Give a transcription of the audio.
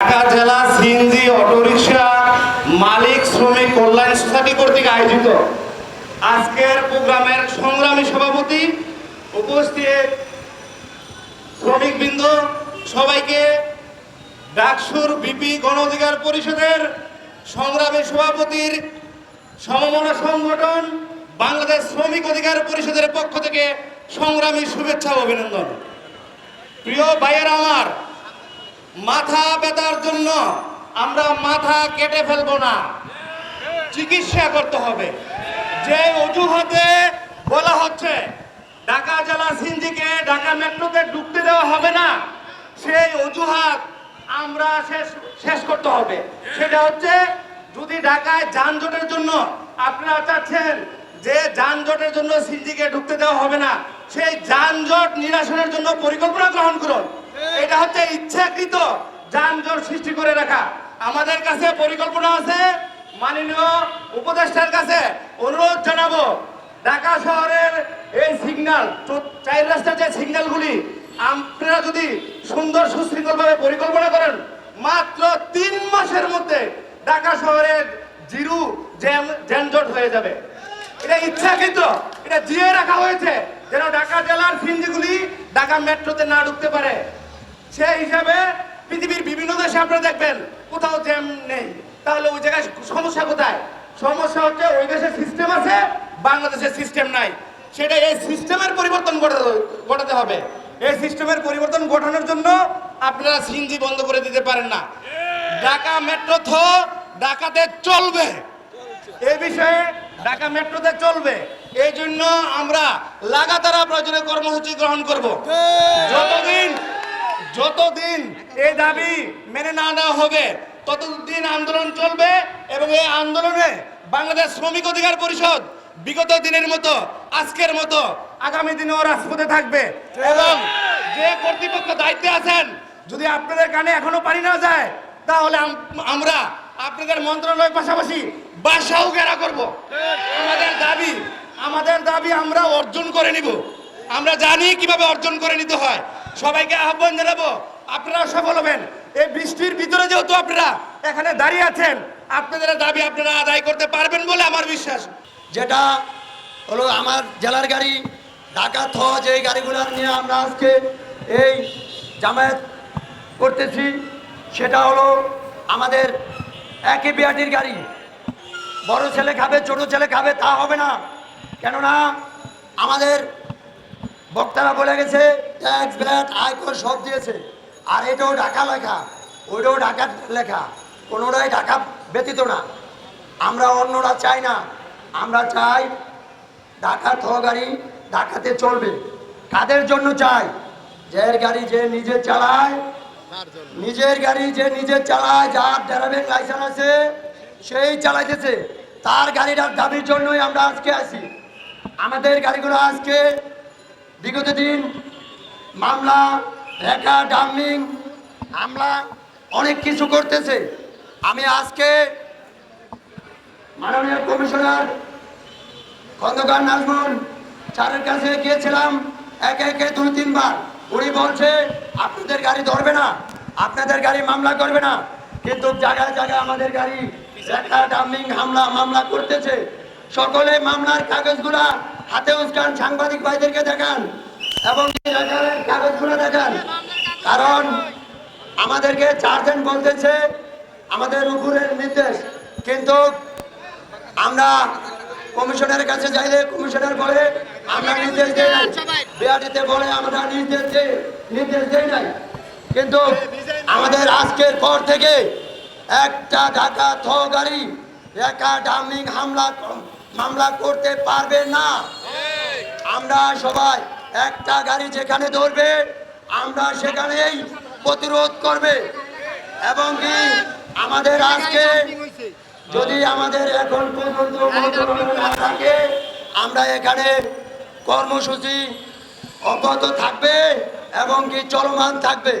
ঢাকা জেলা CNG autorickshaw মালিক শ্রমিক কল্যাণ society কর্তৃক আয়োজিত আজকের প্রোগ্রামের সংগ্রামী সভাপতি উপস্থিত শ্রমিকবৃন্দ, সবাইকে ডাকসুর বিপি গণ অধিকার পরিষদের সংগ্রামী সভাপতির সমমনা সংগঠন বাংলাদেশ শ্রমিক অধিকার পরিষদের পক্ষ থেকে সংগ্রামী শুভেচ্ছা অভিনন্দন। প্রিয় ভাইয়ের আমার মাথা ব্যথার জন্য আমরা মাথা কেটে ফেলব না। চিকিৎসা করতে হবে। যে অজুহাতে বলা হচ্ছে, ঢাকা জেলা সিনজিকে ঢাকা মেট্রোতে ঢুকতে দেওয়া হবে না, সেই অজুহাত আমরা শেষ শেষ করতে হবে। সেটা হচ্ছে, যদি ঢাকায় যানজটের জন্য আপনারা চাচ্ছেন যে যানজটের জন্য সিনজিকে ঢুকতে দেওয়া হবে না, সেই যানজট নিরাসনের জন্য পরিকল্পনা গ্রহণ করুন। এটা হচ্ছে ইচ্ছাকৃত যানজট সৃষ্টি করে রাখা। আমাদের কাছে পরিকল্পনা আছে, মাননীয় উপদেষ্টার কাছে অনুরোধ জানাব, ঢাকা শহরের এই সিগন্যাল, চার রাস্তার যে সিগন্যালগুলি, আপনারা যদি সুন্দর সুশৃঙ্খলভাবে পরিকল্পনা করেন, মাত্র তিন মাসের মধ্যে ঢাকা শহরের জিরু যানজট হয়ে যাবে। এটা ইচ্ছাকৃত, এটা জিয়ে রাখা হয়েছে, যেন ঢাকা জেলার সিনজিগুলি ঢাকা মেট্রোতে না ঢুকতে পারে। সেই হিসাবে পৃথিবীর বিভিন্ন দেশে আপনারা দেখবেন কোথাও জ্যাম নেই। তাহলে ওই জায়গায় সমস্যা কোথায়? সমস্যা হচ্ছে ওই দেশের সিস্টেম আছে বাংলাদেশের সিস্টেম নাই। সেটা এই সিস্টেমের পরিবর্তন ঘটাতে হবে। এই সিস্টেমের পরিবর্তন ঘটানোর জন্য আপনারা সিনজি বন্ধ করে দিতে পারেন না। ঢাকা মেট্রো থ ঢাকাতে চলবে। এই বিষয়ে ঢাকা মেট্রোতে চলবে। এই জন্য আমরা লাগাতার প্রয়োজনীয় কর্মসূচি গ্রহণ করব। যতদিন যতদিন এই দাবি মেনে না নেওয়া হবে, ততদিন আন্দোলন চলবে এবং এই আন্দোলনে বাংলাদেশ শ্রমিক অধিকার পরিষদ বিগত দিনের মতো, আজকের মতো, আগামী দিনেও রাজপথে থাকবে। এবং যে কর্তৃপক্ষ দায়িত্বে আছেন, যদি আপনাদের কানে এখনও পানি না যায়, তাহলে আমরা আপনাদের মন্ত্রণালয়ের পাশাপাশি বাসাও ঘেরা করব। আমাদের দাবি আমাদের দাবি আমরা অর্জন করে নিব। আমরা জানি কীভাবে অর্জন করে নিতে হয়। সবাইকে আহ্বান জানাব আপনারা সফল হবেন। এই বৃষ্টির ভিতরে যেহেতু আপনারা এখানে দাঁড়িয়ে আছেন, আপনাদের দাবি আপনারা আদায় করতে পারবেন বলে আমার বিশ্বাস। যেটা হলো আমার জেলার গাড়ি, ঢাকা থ যে গাড়িগুলো নিয়ে আমরা আজকে এই জামায়াত করতেছি, সেটা হলো আমাদের একই বিআটির গাড়ি। বড় ছেলে খাবে, ছোট ছেলে খাবে, তা হবে না। কেননা আমাদের বক্তারা বলে গেছে, ট্যাক্স ভ্যাট আয়কর সব দিয়েছে। আর এটাও ঢাকা লেখা, ওইটাও ঢাকা লেখা। কোনোটাই ঢাকা ব্যতীত না। আমরা অন্যরা চাই না। আমরা চাই ঢাকা থ গাড়ি ঢাকাতে চলবে। কাদের জন্য চাই? যার গাড়ি যে নিজে চালায়, নিজের গাড়ি যে নিজে চালায়, যার ড্রাইভিং লাইসেন্স আছে, সেই চালাইতেছে। তার গাড়িটার দাবির জন্যই আমরা আজকে আছি। আমাদের গাড়িগুলো আজকে বিগত দিন মামলা রেখা ডাম্পিং হামলা, অনেক কিছু করতেছে। আমি আজকে মাননীয় কমিশনার খন্দকার নাজমুল স্যারের কাছে গিয়েছিলাম, একে একে দুই, তিনবার। উনি বলছে, আপনাদের গাড়ি ধরবে না, আপনাদের গাড়ি মামলা করবে না। কিন্তু জায়গায় জায়গায় আমাদের গাড়ি ডাম্পিং হামলা, মামলা করতেছে। সকলে মামলার কাগজগুলা হাতে উস্কান, সাংবাদিক ভাইদেরকে দেখান এবং কাগজগুলো দেখান। কারণ আমাদেরকে চারজন বলতেছে, আমাদের উপরের নির্দেশ। কিন্তু আমরা কমিশনের কাছে যাইলে কমিশনার বলে আমরা নির্দেশ দেই নাই। বিআরটিতে বলে আমরা নির্দেশ দেই নির্দেশ দেই নাই। কিন্তু আমাদের আজকের পর থেকে একটা ঢাকা থ গাড়ি, রেখা ডামিং হামলা মামলা করতে পারবে না। আমরা সবাই একটা গাড়ি যেখানে ধরবে, আমরা সেখানেই প্রতিরোধ করবে। এবং কি আমাদের আজকে যদি আমাদের এখন থাকে, আমরা এখানে কর্মসূচি অব্যাহত থাকবে এবং কি চলমান থাকবে।